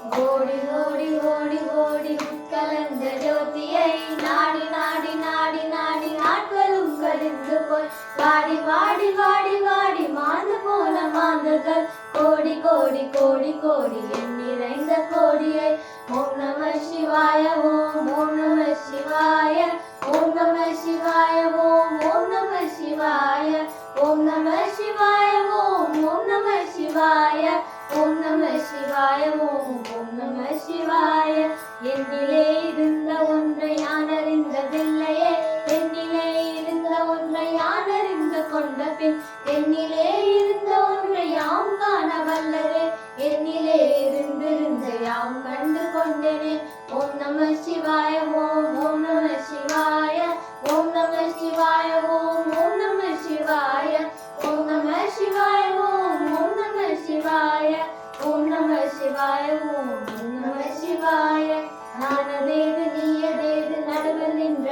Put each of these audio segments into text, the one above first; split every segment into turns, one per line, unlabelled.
ஓடி ஓடி ஓடி ஓடி கலந்த ஜோதியை நாடி நாடி நாடி நாடி நாட்களும் கழிந்து போய் வாடி வாடி வாடி வாடி மாந்து போன மாந்தர்கள் கோடி கோடி கோடி கோடி என் நிறைந்த கோடியை. ஓம் நம சிவாய ஓம் ஓம் நம சிவாய. ஓம் நம சிவாய ஓம் ஓம் நம சிவாய. ஓம் நம சிவாய ஓம் ஓம் நம சிவாய. ஓம் நம சிவாய ஓம் ஓம் நம சிவாய. என்னிலே இருந்த ஒன்றை யானறிந்ததில்லையே என்னிலே இருந்த ஒன்றை யானறிந்து கொண்ட பின்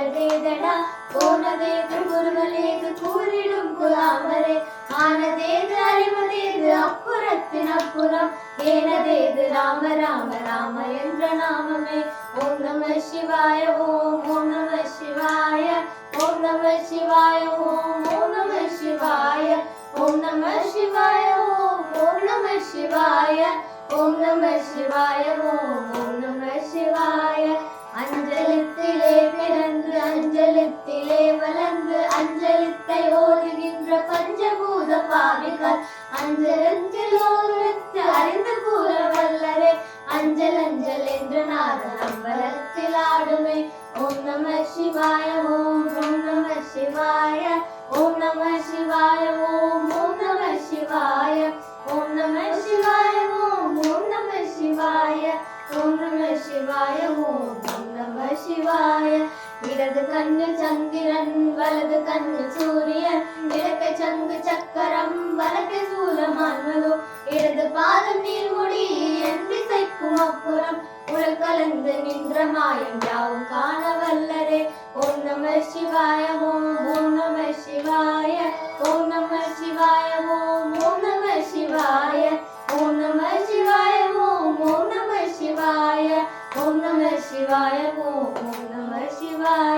நடுவில் நின்றதேதடா போனதேது குருவலேது கூறிடும் குலாமரே ஆனதேது அறிவதேது அப்புறத்தின் அப்புறம் ஏனதேது ராம ராம ராம என்ற நாமமே ஓம் நம சிவாய ஓம் ஓம் நம சிவாய ஓம் நம சிவாய ஓம் ஓம் நம சிவாய ஓம் நம சிவாய ஓம் ஓம் நம சிவாய ஓம் நம சிவாய ஓம் ஓம் அஞ்சலித்தை ஓதுகின்ற பஞ்சபூத பாவிகள் அஞ்சலத்தில் ஓருத்து அறிந்து கூற வல்லரே அஞ்சல் அஞ்சல் என்ற நாதன் அம்பலத்தில் ஆடுமே ஓம் நம சிவாய ஓம் ஓம் நம சிவாய ஓம் நம சிவாய ஓம் ஓம் நம சிவாய ஓம் நம சிவாய ஓம் ஓம் நம சிவாய ஓம் நம சிவாய ஓம் ஓம் நம சிவாய இடது கண்ணு சந்திரன் வலது கண்ணு சூரியன். இடக்கை சங்கு சக்கரம் வலக்கை சூலமான்மதோ இடது பாதம் நீர்முடி என் திசைக்கும் அப்புறம். உலர் கலந்து நின்ற மாயம் யாவும் காண வல்லரே. ஓம் நம சிவாய ஓம் ஓம் நம சிவாய. ஓம் நம சிவாய ஓம் ஓம் நம சிவாய. ஓம் நம சிவாய ஓம் ஓம் நம சிவாய. ஓம் நம சிவாய ஓம் Bye.